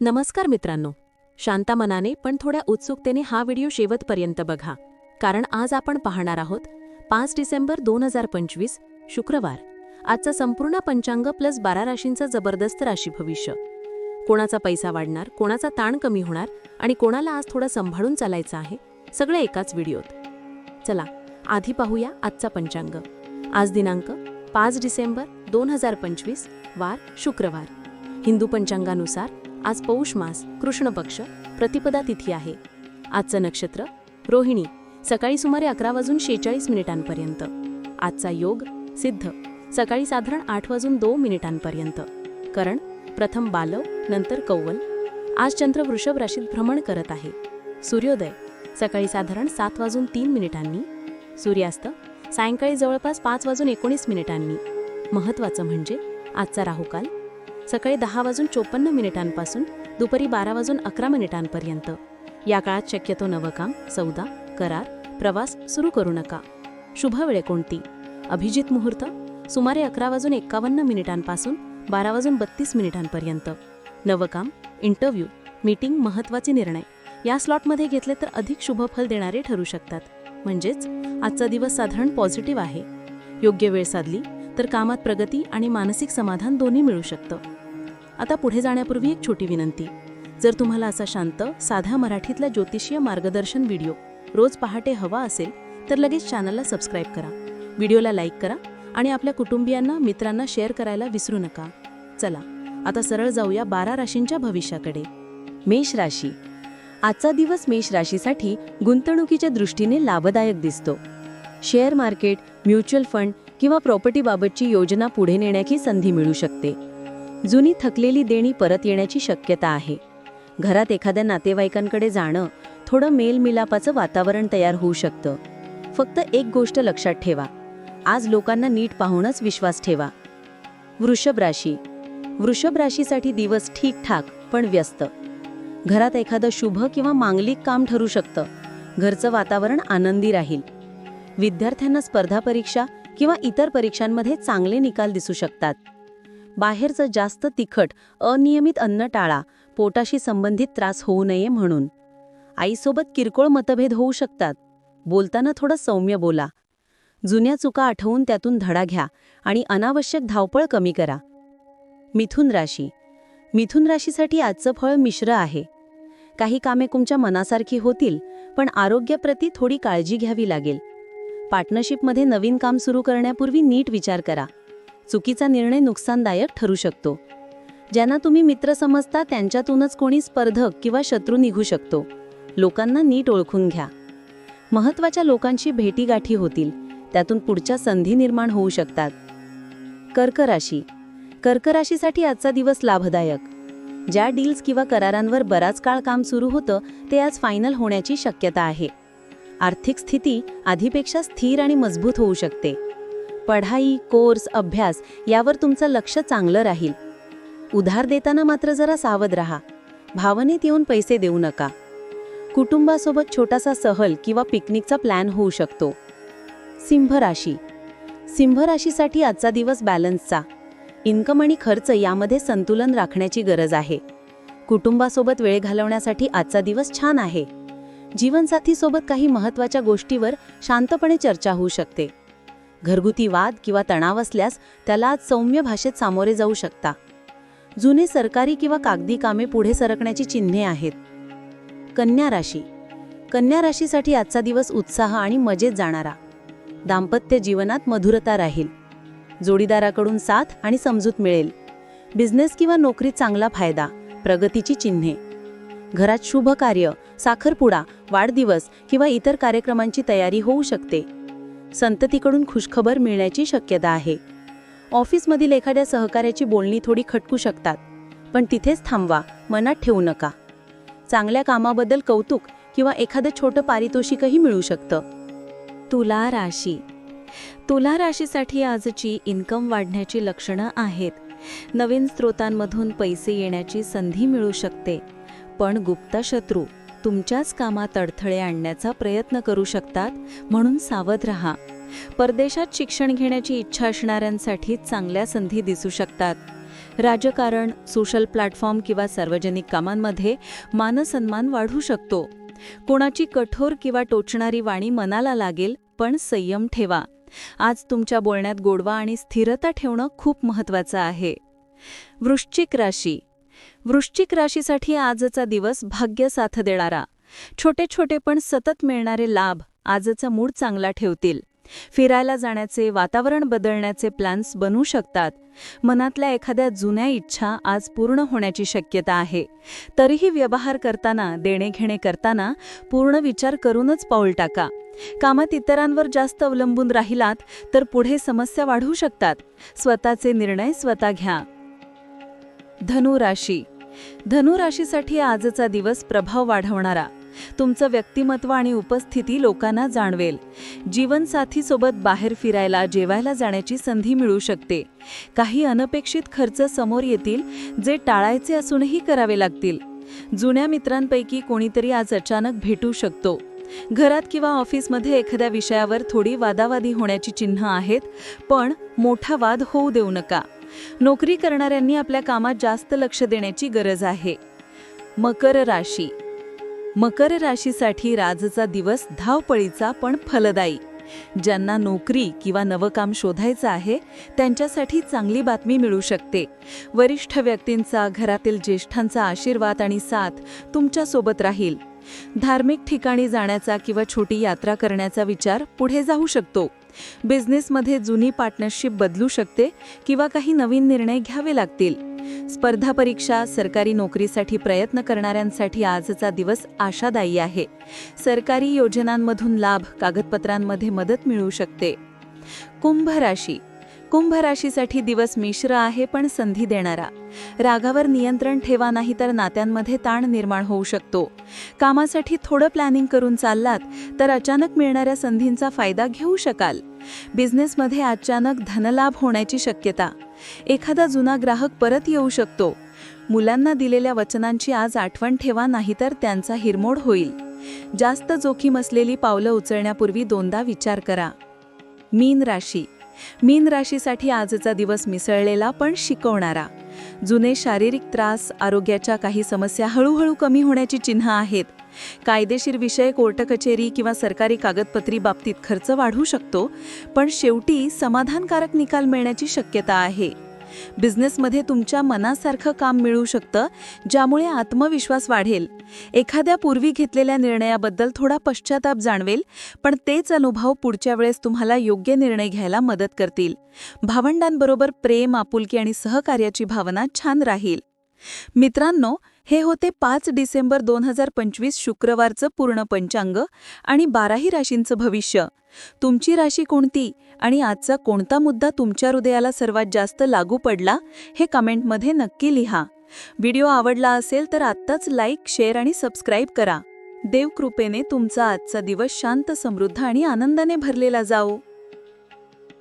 नमस्कार मित्रांनो. शांता मनाने पण थोड्या उत्सुकतेने हा व्हिडिओ शेवटपर्यंत बघा. कारण आज आपण पाहणार आहोत पाच डिसेंबर दोन हजार पंचवीस शुक्रवार. आजचा संपूर्ण पंचांग प्लस बारा राशींचं जबरदस्त राशी भविष्य. कोणाचा पैसा वाढणार कोणाचा ताण कमी होणार आणि कोणाला आज थोडं सांभाळून चालायचं आहे सगळे एकाच व्हिडिओत. चला आधी पाहूया आजचा पंचांग. आज दिनांक पाच डिसेंबर दोन हजार पंचवीस वार शुक्रवार. हिंदू पंचांगानुसार आज पौष मास कृष्ण पक्ष प्रतिपदा तिथी आहे. आजचं नक्षत्र रोहिणी सकाळी सुमारे अकरा वाजून शेचाळीस मिनिटांपर्यंत. आजचा योग सिद्ध सकाळी साधारण आठ वाजून दोन मिनिटांपर्यंत. करण प्रथम बालव नंतर कौवल. आज चंद्र वृषभ राशीत भ्रमण करत आहे. सूर्योदय सकाळी साधारण सात वाजून तीन मिनिटांनी. सूर्यास्त सायंकाळी जवळपास पाच वाजून एकोणीस मिनिटांनी. महत्त्वाचं म्हणजे आजचा राहुकाल सकाळी दहा वाजून चोपन्न मिनिटांपासून दुपारी बारा वाजून अकरा मिनिटांपर्यंत. या काळात शक्यतो नवकाम सौदा करार प्रवास सुरू करू नका. शुभ वेळ कोणती? अभिजित मुहूर्त सुमारे अकरा वाजून एक्कावन्न मिनिटांपासून बारा वाजून बत्तीस मिनिटांपर्यंत. नवकाम इंटरव्ह्यू मीटिंग महत्त्वाचे निर्णय. या स्लॉटमध्ये घेतले तर अधिक शुभफल देणारे ठरू शकतात. म्हणजेच आजचा दिवस साधारण पॉझिटिव्ह आहे. योग्य वेळ साधली तर कामात प्रगती आणि मानसिक समाधान दोन्ही मिळू शकतं. आता पुढे जाण्यापूर्वी एक छोटी विनंती. जर तुम्हाला असा शांत साध्या मराठीतला ज्योतिषीय मार्गदर्शन व्हिडिओ रोज पहाटे हवा असेल तर लगेच चॅनलला सबस्क्राईब करा. व्हिडिओला लाईक करा आणि आपल्या कुटुंबियांना मित्रांना शेअर करायला विसरू नका. चला आता सरळ जाऊया बारा राशींच्या भविष्याकडे. मेष राशी. आजचा दिवस मेष राशीसाठी गुंतवणुकीच्या दृष्टीने लाभदायक दिसतो. शेअर मार्केट म्युच्युअल फंड किंवा प्रॉपर्टीबाबतची योजना पुढे नेण्याची संधी मिळू शकते. जुनी थकलेली देणी परत येण्याची शक्यता आहे. घरात एखाद्या नातेवाईकांकडे जाणं थोडं मेलमिलापाचं वातावरण तयार होऊ शकतं. फक्त एक गोष्ट लक्षात ठेवा. आज लोकांना नीट पाहूनच विश्वास ठेवा. वृषभ राशी. वृषभ राशीसाठी दिवस ठीकठाक पण व्यस्त. घरात एखादं शुभ किंवा मांगलिक काम ठरू शकतं. घरचं वातावरण आनंदी राहील. विद्यार्थ्यांना स्पर्धा परीक्षा किंवा इतर परीक्षांमध्ये चांगले निकाल दिसू शकतात. बाहेरचं जास्त तिखट अनियमित अन्न टाळा पोटाशी संबंधित त्रास होऊ नये म्हणून. आईसोबत किरकोळ मतभेद होऊ शकतात. बोलताना थोडं सौम्य बोला. जुन्या चुका आठवून त्यातून धडा घ्या आणि अनावश्यक धावपळ कमी करा. मिथुन राशी. मिथुन राशीसाठी आजचं फळ मिश्र आहे. काही कामे तुमच्या मनासारखी होतील पण आरोग्याप्रती थोडी काळजी घ्यावी लागेल. पार्टनरशिपमध्ये नवीन काम सुरू करण्यापूर्वी नीट विचार करा. चुकीचा निर्णय नुकसानदायक ठरू शकतो. ज्यांना तुम्ही मित्र समजता त्यांच्यातूनच कोणी स्पर्धक किंवा शत्रू निघू शकतो. लोकांना नीट ओळखून घ्या. महत्त्वाच्या लोकांशी भेटीगाठी होतील. त्यातून पुढच्या संधी निर्माण होऊ शकतात. कर्क राशी. कर्क राशीसाठी आजचा दिवस लाभदायक. ज्या डील्स किंवा करारांवर बराच काळ काम सुरू होतं ते आज फायनल होण्याची शक्यता आहे. आर्थिक स्थिती आधीपेक्षा स्थिर आणि मजबूत होऊ शकते. पढाई कोर्स अभ्यास यावर तुमचं लक्ष चांगलं राहील. उधार देताना मात्र जरा सावध राहा. भावनेत येऊन पैसे देऊ नका. कुटुंबासोबत छोटासा सहल किंवा पिकनिकचा प्लॅन होऊ शकतो. सिंह राशी. सिंह राशीसाठी आजचा दिवस बॅलन्सचा. इन्कम आणि खर्च यामध्ये संतुलन राखण्याची गरज आहे. कुटुंबासोबत वेळ घालवण्यासाठी आजचा दिवस छान आहे. जीवनसाथीसोबत काही महत्त्वाच्या गोष्टीवर शांतपणे चर्चा होऊ शकते. घरगुती वाद किंवा तणाव असल्यास त्याला आज सौम्य भाषेत सामोरे जाऊ शकता. जुने सरकारी किंवा कागदी कामे पुढे सरकण्याची चिन्हे आहेत. कन्या राशी. कन्या राशीसाठी आजचा दिवस उत्साह आणि मजेत जाणारा. दाम्पत्य जीवनात मधुरता राहील. जोडीदाराकडून साथ आणि समजूत मिळेल. बिझनेस किंवा नोकरीत चांगला फायदा प्रगतीची चिन्हे. घरात शुभ कार्य साखरपुडा वाढदिवस किंवा इतर कार्यक्रमांची तयारी होऊ शकते. संततीकडून खुशखबर मिळण्याची शक्यता आहे. ऑफिसमधील एखाद्या सहकार्याची बोलणी थोडी खटकू शकतात पण तिथेच थांबवा मनात ठेवू नका. चांगल्या कामाबद्दल कौतुक किंवा एखादं छोटं पारितोषिकही मिळू शकतं. तुला राशी. तुला राशीसाठी आजची इन्कम वाढण्याची लक्षणं आहेत. नवीन स्रोतांमधून पैसे येण्याची संधी मिळू शकते पण गुप्त शत्रू तुमच्याच कामात अडथळे आणण्याचा प्रयत्न करू शकतात म्हणून सावध रहा. परदेशात शिक्षण घेण्याची इच्छा असणाऱ्यांसाठी चांगल्या संधी दिसू शकतात. राजकारण सोशल प्लॅटफॉर्म किंवा सार्वजनिक कामांमध्ये मानसन्मान वाढू शकतो. कोणाची कठोर किंवा टोचणारी वाणी मनाला लागेल पण संयम ठेवा. आज तुमच्या बोलण्यात गोडवा आणि स्थिरता ठेवणं खूप महत्त्वाचं आहे. वृश्चिक राशी वृश्चिक राशीसाठी आजचा दिवस भाग्य साथ देणारा. छोटे छोटे पण सतत मिळणारे लाभ आजचा मूड चांगला ठेवतील. फिरायला जाण्याचे वातावरण बदलण्याचे प्लॅन्स बनू शकतात. मनातल्या एखाद्या जुन्या इच्छा आज पूर्ण होण्याची शक्यता आहे. तरीही व्यवहार करताना देणेघेणे करताना पूर्ण विचार करूनच पाऊल टाका. कामात इतरांवर जास्त अवलंबून राहिलात तर पुढे समस्या वाढू शकतात. स्वतःचे निर्णय स्वतः घ्या. धनु राशी धनु राशीसाठी आजचा दिवस प्रभाव वाढवणारा. तुमचं व्यक्तिमत्व आणि उपस्थिती लोकांना जाणवेल. जीवनसाथीसोबत बाहेर फिरायला जेवायला जाण्याची संधी मिळू शकते. काही अनपेक्षित खर्च समोर येतील जे टाळायचे असूनही करावे लागतील. जुन्या मित्रांपैकी कोणीतरी आज अचानक भेटू शकतो. घरात किंवा ऑफिसमध्ये एखाद्या विषयावर थोडी वादावादी होण्याची चिन्ह आहेत पण मोठा वाद होऊ देऊ नका. नोकरी करणाऱ्यांनी आपल्या कामात जास्त लक्ष देण्याची गरज आहे. मकर राशी. मकर राशीसाठी राजचा दिवस धावपळीचा पण फलदायी. ज्यांना नोकरी किंवा नवकाम शोधायचं आहे त्यांच्यासाठी चांगली बातमी मिळू शकते. वरिष्ठ व्यक्तींचा घरातील ज्येष्ठांचा आशीर्वाद आणि साथ तुमच्यासोबत राहील. धार्मिक ठिकाणी जाण्याचा किंवा छोटी यात्रा करण्याचा विचार पुढे जाऊ शकतो. बिझनेसमध्ये जुनी पार्टनरशिप बदलू शकते किंवा काही नवीन निर्णय घ्यावे लागतील. स्पर्धा परीक्षा सरकारी नोकरीसाठी प्रयत्न करणाऱ्यांसाठी आजचा दिवस आशादायी आहे. सरकारी योजनांमधून लाभ कागदपत्रांमध्ये मदत मिळू शकते. कुंभ राशी कुंभ राशीसाठी दिवस मिश्र आहे पण संधी देणारा. रागावर नियंत्रण ठेवा नाही तर नात्यांमध्ये ताण निर्माण होऊ शकतो. कामासाठी थोडं प्लॅनिंग करून चाललात तर अचानक मिळणाऱ्या संधींचा फायदा घेऊ शकाल. बिझनेसमध्ये अचानक धनलाभ होण्याची शक्यता. एखादा जुना ग्राहक परत येऊ शकतो. मुलांना दिलेल्या वचनांची आज आठवण ठेवा नाहीतर त्यांचा हिरमोड होईल. जास्त जोखीम असलेली पावलं उचलण्यापूर्वी दोनदा विचार करा. मीन राशी. मीन राशीसाठी आजचा दिवस मिसळलेला पण शिकवणारा. जुने शारीरिक त्रास आरोग्याच्या काही समस्या हळूहळू कमी होण्याची चिन्ह आहेत. कायदेशीर विषय कोर्ट कचेरी किंवा सरकारी कागदपत्री बाबतीत खर्च वाढू शकतो पण शेवटी समाधानकारक निकाल मिळण्याची शक्यता आहे. बिझनेसमध्ये तुमच्या मनासारखं काम मिळू शकतं ज्यामुळे आत्मविश्वास वाढेल. एखाद्या पूर्वी घेतलेल्या निर्णयाबद्दल थोडा पश्चाताप जाणवेल पण तेच अनुभव पुढच्या वेळेस तुम्हाला योग्य निर्णय घ्यायला मदत करतील. भावंडांबरोबर प्रेम आपुलकी आणि सहकार्याची भावना छान राहील. मित्रांनो हे होते पाच डिसेंबर दोन हजार पंचवीस शुक्रवारचं पूर्ण पंचांग आणि बाराही राशींचं भविष्य. तुमची राशी कोणती आणि आजचा कोणता मुद्दा तुमच्या हृदयाला सर्वात जास्त लागू पडला हे कमेंटमध्ये नक्की लिहा. व्हिडिओ आवडला असेल तर आत्ताच लाईक शेअर आणि सबस्क्राईब करा. देवकृपेने तुमचा आजचा दिवस शांत समृद्ध आणि आनंदाने भरलेला जाओ